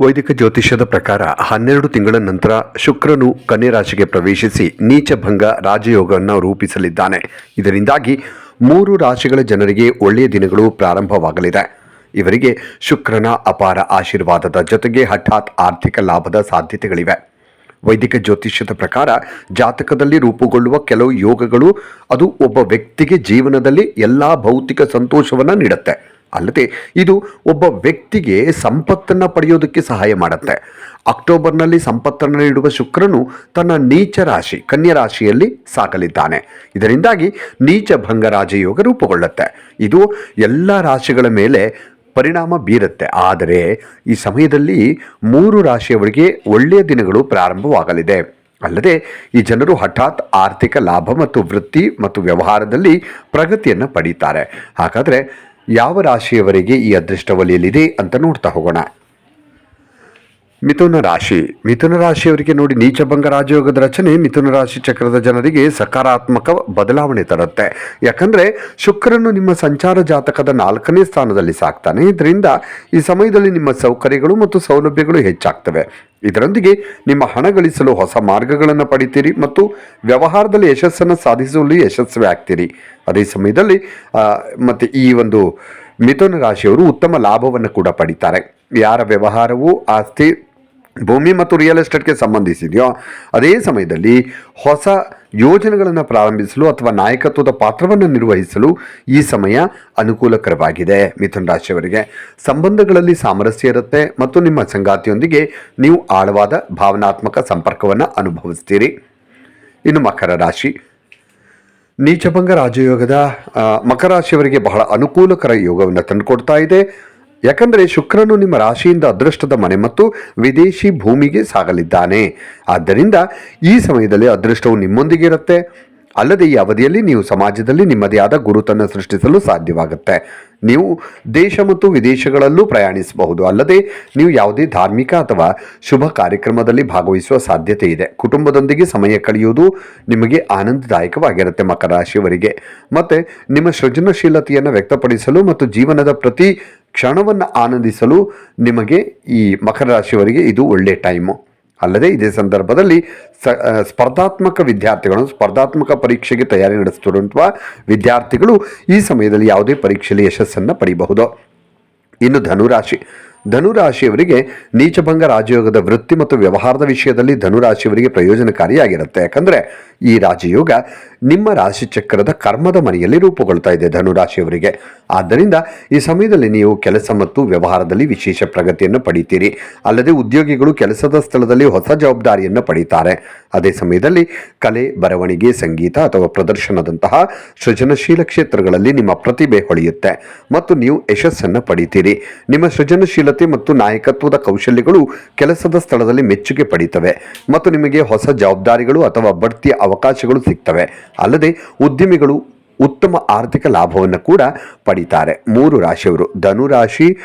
ವೈದಿಕ ಜ್ಯೋತಿಷ್ಯದ ಪ್ರಕಾರ ಹನ್ನೆರಡು ತಿಂಗಳ ನಂತರ ಶುಕ್ರನು ಕನ್ಯಾ ರಾಶಿಗೆ ಪ್ರವೇಶಿಸಿ ನೀಚಭಂಗ ರಾಜಯೋಗವನ್ನು ರೂಪಿಸಲಿದ್ದಾನೆ. ಇದರಿಂದಾಗಿ ಮೂರು ರಾಶಿಗಳ ಜನರಿಗೆ ಒಳ್ಳೆಯ ದಿನಗಳು ಪ್ರಾರಂಭವಾಗಲಿದೆ. ಇವರಿಗೆ ಶುಕ್ರನ ಅಪಾರ ಆಶೀರ್ವಾದದ ಜೊತೆಗೆ ಹಠಾತ್ ಆರ್ಥಿಕ ಲಾಭದ ಸಾಧ್ಯತೆಗಳಿವೆ. ವೈದಿಕ ಜ್ಯೋತಿಷ್ಯದ ಪ್ರಕಾರ ಜಾತಕದಲ್ಲಿ ರೂಪುಗೊಳ್ಳುವ ಕೆಲವು ಯೋಗಗಳು ಅದು ಒಬ್ಬ ವ್ಯಕ್ತಿಗೆ ಜೀವನದಲ್ಲಿ ಎಲ್ಲ ಭೌತಿಕ ಸಂತೋಷವನ್ನು ನೀಡುತ್ತೆ. ಅಲ್ಲದೆ ಇದು ಒಬ್ಬ ವ್ಯಕ್ತಿಗೆ ಸಂಪತ್ತನ್ನು ಪಡೆಯೋದಕ್ಕೆ ಸಹಾಯ ಮಾಡುತ್ತೆ. ಅಕ್ಟೋಬರ್ನಲ್ಲಿ ಸಂಪತ್ತನ್ನು ನೀಡುವ ಶುಕ್ರನು ತನ್ನ ನೀಚ ರಾಶಿ, ಕನ್ಯಾ ರಾಶಿಯಲ್ಲಿ ಸಾಗಲಿದ್ದಾನೆ. ಇದರಿಂದಾಗಿ ನೀಚ ಭಂಗ ರಾಜಯೋಗ ರೂಪುಗೊಳ್ಳುತ್ತೆ. ಇದು ಎಲ್ಲ ರಾಶಿಗಳ ಮೇಲೆ ಪರಿಣಾಮ ಬೀರುತ್ತೆ. ಆದರೆ ಈ ಸಮಯದಲ್ಲಿ ಮೂರು ರಾಶಿಯವರಿಗೆ ಒಳ್ಳೆಯ ದಿನಗಳು ಪ್ರಾರಂಭವಾಗಲಿದೆ. ಅಲ್ಲದೆ ಈ ಜನರು ಹಠಾತ್ ಆರ್ಥಿಕ ಲಾಭ ಮತ್ತು ವೃತ್ತಿ ಮತ್ತು ವ್ಯವಹಾರದಲ್ಲಿ ಪ್ರಗತಿಯನ್ನು ಪಡೀತಾರೆ. ಹಾಗಾದರೆ ಯಾವ ರಾಶಿಯವರಿಗೆ ಈ ಅದೃಷ್ಟ ಒಲಿಯಲಿದೆ ಅಂತ ನೋಡ್ತಾ ಹೋಗೋಣ. ಮಿಥುನ ರಾಶಿ. ಮಿಥುನ ರಾಶಿಯವರಿಗೆ ನೋಡಿ ನೀಚಭಂಗ ರಾಜಯೋಗದ ರಚನೆ, ಮಿಥುನ ರಾಶಿ ಚಕ್ರದ ಜನರಿಗೆ ಸಕಾರಾತ್ಮಕ ಬದಲಾವಣೆ ತರುತ್ತೆ. ಯಾಕಂದ್ರೆ ಶುಕ್ರನು ನಿಮ್ಮ ಸಂಚಾರ ಜಾತಕದ ನಾಲ್ಕನೇ ಸ್ಥಾನದಲ್ಲಿ ಸಾಕ್ತಾನೆ. ಇದರಿಂದ ಈ ಸಮಯದಲ್ಲಿ ನಿಮ್ಮ ಸೌಕರ್ಯಗಳು ಮತ್ತು ಸೌಲಭ್ಯಗಳು ಹೆಚ್ಚಾಗ್ತವೆ. ಇದರೊಂದಿಗೆ ನಿಮ್ಮ ಹಣ ಗಳಿಸಲು ಹೊಸ ಮಾರ್ಗಗಳನ್ನು ಪಡಿತೀರಿ ಮತ್ತು ವ್ಯವಹಾರದಲ್ಲಿ ಯಶಸ್ಸನ್ನು ಸಾಧಿಸುವಲ್ಲಿ ಯಶಸ್ವಿ ಆಗ್ತೀರಿ. ಅದೇ ಸಮಯದಲ್ಲಿ ಮತ್ತೆ ಈ ಒಂದು ಮಿಥುನ ರಾಶಿಯವರು ಉತ್ತಮ ಲಾಭವನ್ನು ಕೂಡ ಪಡಿತಾರೆ. ಯಾರ ವ್ಯವಹಾರವು ಆಸ್ತಿ ಭೂಮಿ ಮತ್ತು ರಿಯಲ್ ಎಸ್ಟೇಟ್ಗೆ ಸಂಬಂಧಿಸಿದೆಯೋ, ಅದೇ ಸಮಯದಲ್ಲಿ ಹೊಸ ಯೋಜನೆಗಳನ್ನು ಪ್ರಾರಂಭಿಸಲು ಅಥವಾ ನಾಯಕತ್ವದ ಪಾತ್ರವನ್ನು ನಿರ್ವಹಿಸಲು ಈ ಸಮಯ ಅನುಕೂಲಕರವಾಗಿದೆ. ಮಿಥುನ್ ರಾಶಿಯವರಿಗೆ ಸಂಬಂಧಗಳಲ್ಲಿ ಸಾಮರಸ್ಯ ಇರುತ್ತೆ ಮತ್ತು ನಿಮ್ಮ ಸಂಗಾತಿಯೊಂದಿಗೆ ನೀವು ಆಳವಾದ ಭಾವನಾತ್ಮಕ ಸಂಪರ್ಕವನ್ನು ಅನುಭವಿಸ್ತೀರಿ. ಇನ್ನು ಮಕರ ರಾಶಿ. ನೀಚಭಂಗ ರಾಜಯೋಗದ ಮಕರ ರಾಶಿಯವರಿಗೆ ಬಹಳ ಅನುಕೂಲಕರ ಯೋಗವನ್ನು ತಂದುಕೊಡ್ತಾ ಇದೆ. ಯಾಕಂದರೆ ಶುಕ್ರನು ನಿಮ್ಮ ರಾಶಿಯಿಂದ ಅದೃಷ್ಟದ ಮನೆ ಮತ್ತು ವಿದೇಶಿ ಭೂಮಿಗೆ ಸಾಗಲಿದ್ದಾನೆ. ಆದ್ದರಿಂದ ಈ ಸಮಯದಲ್ಲಿ ಅದೃಷ್ಟವು ನಿಮ್ಮೊಂದಿಗೆ ಇರುತ್ತೆ. ಅಲ್ಲದೆ ಈ ಅವಧಿಯಲ್ಲಿ ನೀವು ಸಮಾಜದಲ್ಲಿ ನಿಮ್ಮದೇ ಆದ ಗುರುತನ್ನು ಸೃಷ್ಟಿಸಲು ಸಾಧ್ಯವಾಗುತ್ತೆ. ನೀವು ದೇಶ ಮತ್ತು ವಿದೇಶಗಳಲ್ಲೂ ಪ್ರಯಾಣಿಸಬಹುದು. ಅಲ್ಲದೆ ನೀವು ಯಾವುದೇ ಧಾರ್ಮಿಕ ಅಥವಾ ಶುಭ ಕಾರ್ಯಕ್ರಮದಲ್ಲಿ ಭಾಗವಹಿಸುವ ಸಾಧ್ಯತೆ ಇದೆ. ಕುಟುಂಬದೊಂದಿಗೆ ಸಮಯ ಕಳೆಯುವುದು ನಿಮಗೆ ಆನಂದದಾಯಕವಾಗಿರುತ್ತೆ ಮಕರ ರಾಶಿಯವರಿಗೆ. ಮತ್ತು ನಿಮ್ಮ ಸೃಜನಶೀಲತೆಯನ್ನು ವ್ಯಕ್ತಪಡಿಸಲು ಮತ್ತು ಜೀವನದ ಪ್ರತಿ ಕ್ಷಣವನ್ನು ಆನಂದಿಸಲು ನಿಮಗೆ ಈ ಮಕರ ರಾಶಿಯವರಿಗೆ ಇದು ಒಳ್ಳೆಯ ಟೈಮು. ಅಲ್ಲದೆ ಇದೇ ಸಂದರ್ಭದಲ್ಲಿ ಸ್ಪರ್ಧಾತ್ಮಕ ವಿದ್ಯಾರ್ಥಿಗಳು ಸ್ಪರ್ಧಾತ್ಮಕ ಪರೀಕ್ಷೆಗೆ ತಯಾರಿ ನಡೆಸುತ್ತಿರುವಂತಹ ವಿದ್ಯಾರ್ಥಿಗಳು ಈ ಸಮಯದಲ್ಲಿ ಯಾವುದೇ ಪರೀಕ್ಷೆಯಲ್ಲಿ ಯಶಸ್ಸನ್ನು ಪಡೆಯಬಹುದು ಇನ್ನು ಧನುರಾಶಿ ಧನುರಾಶಿಯವರಿಗೆ ನೀಚಭಂಗ ರಾಜಯೋಗದ ವೃತ್ತಿ ಮತ್ತು ವ್ಯವಹಾರದ ವಿಷಯದಲ್ಲಿ ಧನುರಾಶಿಯವರಿಗೆ ಪ್ರಯೋಜನಕಾರಿಯಾಗಿರುತ್ತೆ. ಯಾಕಂದರೆ ಈ ರಾಜಯೋಗ ನಿಮ್ಮ ರಾಶಿ ಚಕ್ರದ ಕರ್ಮದ ಮನೆಯಲ್ಲಿ ರೂಪುಗೊಳ್ತಾ ಇದೆ ಧನುರಾಶಿಯವರಿಗೆ. ಆದ್ದರಿಂದ ಈ ಸಮಯದಲ್ಲಿ ನೀವು ಕೆಲಸ ಮತ್ತು ವ್ಯವಹಾರದಲ್ಲಿ ವಿಶೇಷ ಪ್ರಗತಿಯನ್ನು ಪಡೀತೀರಿ. ಅಲ್ಲದೆ ಉದ್ಯೋಗಿಗಳು ಕೆಲಸದ ಸ್ಥಳದಲ್ಲಿ ಹೊಸ ಜವಾಬ್ದಾರಿಯನ್ನು ಪಡೀತಾರೆ. ಅದೇ ಸಮಯದಲ್ಲಿ ಕಲೆ, ಬರವಣಿಗೆ, ಸಂಗೀತ ಅಥವಾ ಪ್ರದರ್ಶನದಂತಹ ಸೃಜನಶೀಲ ಕ್ಷೇತ್ರಗಳಲ್ಲಿ ನಿಮ್ಮ ಪ್ರತಿಭೆ ಹೊಳೆಯುತ್ತೆ. ಮತ್ತು ನೀವು ಯಶಸ್ಸನ್ನು ಪಡೀತೀರಿ. ನಿಮ್ಮ ಸೃಜನಶೀಲತೆ ಮತ್ತು ನಾಯಕತ್ವದ ಕೌಶಲ್ಯಗಳು ಕೆಲಸದ ಸ್ಥಳದಲ್ಲಿ ಮೆಚ್ಚುಗೆ ಪಡೀತವೆ ಮತ್ತು ನಿಮಗೆ ಹೊಸ ಜವಾಬ್ದಾರಿಗಳು ಅಥವಾ ಬಡ್ತಿಯ ಅವಕಾಶಗಳು ಸಿಗ್ತವೆ. ಅಲ್ಲದೆ ಉದ್ಯಮಿಗಳು ಉತ್ತಮ ಆರ್ಥಿಕ ಲಾಭವನ್ನು ಕೂಡ ಪಡೀತಾರೆ. ಮೂರು ರಾಶಿಯವರು ಧನು ರಾಶಿ,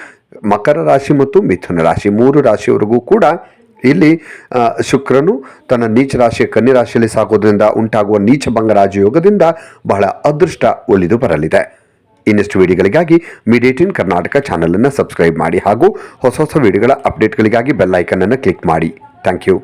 ಮಕರ ರಾಶಿ ಮತ್ತು ಮಿಥುನ ರಾಶಿ. ಮೂರು ರಾಶಿಯವರೆಗೂ ಕೂಡ ಇಲ್ಲಿ ಶುಕ್ರನು ತನ್ನ ನೀಚ ರಾಶಿಯ ಕನ್ಯಾ ರಾಶಿಯಲ್ಲಿ ಉಂಟಾಗುವ ನೀಚ ಭಂಗ ಯೋಗದಿಂದ ಬಹಳ ಅದೃಷ್ಟ ಒಲಿದು ಬರಲಿದೆ. ಇನ್ನಷ್ಟು ವಿಡಿಯೋಗಳಿಗಾಗಿ ಮೀಡಿಯೇಟಿನ್ ಕರ್ನಾಟಕ ಚಾನಲನ್ನು ಸಬ್ಸ್ಕ್ರೈಬ್ ಮಾಡಿ ಹಾಗೂ ಹೊಸ ಹೊಸ ವಿಡಿಯೋಗಳ ಅಪ್ಡೇಟ್ಗಳಿಗಾಗಿ ಐಕನನ್ನು ಕ್ಲಿಕ್ ಮಾಡಿ. Thank you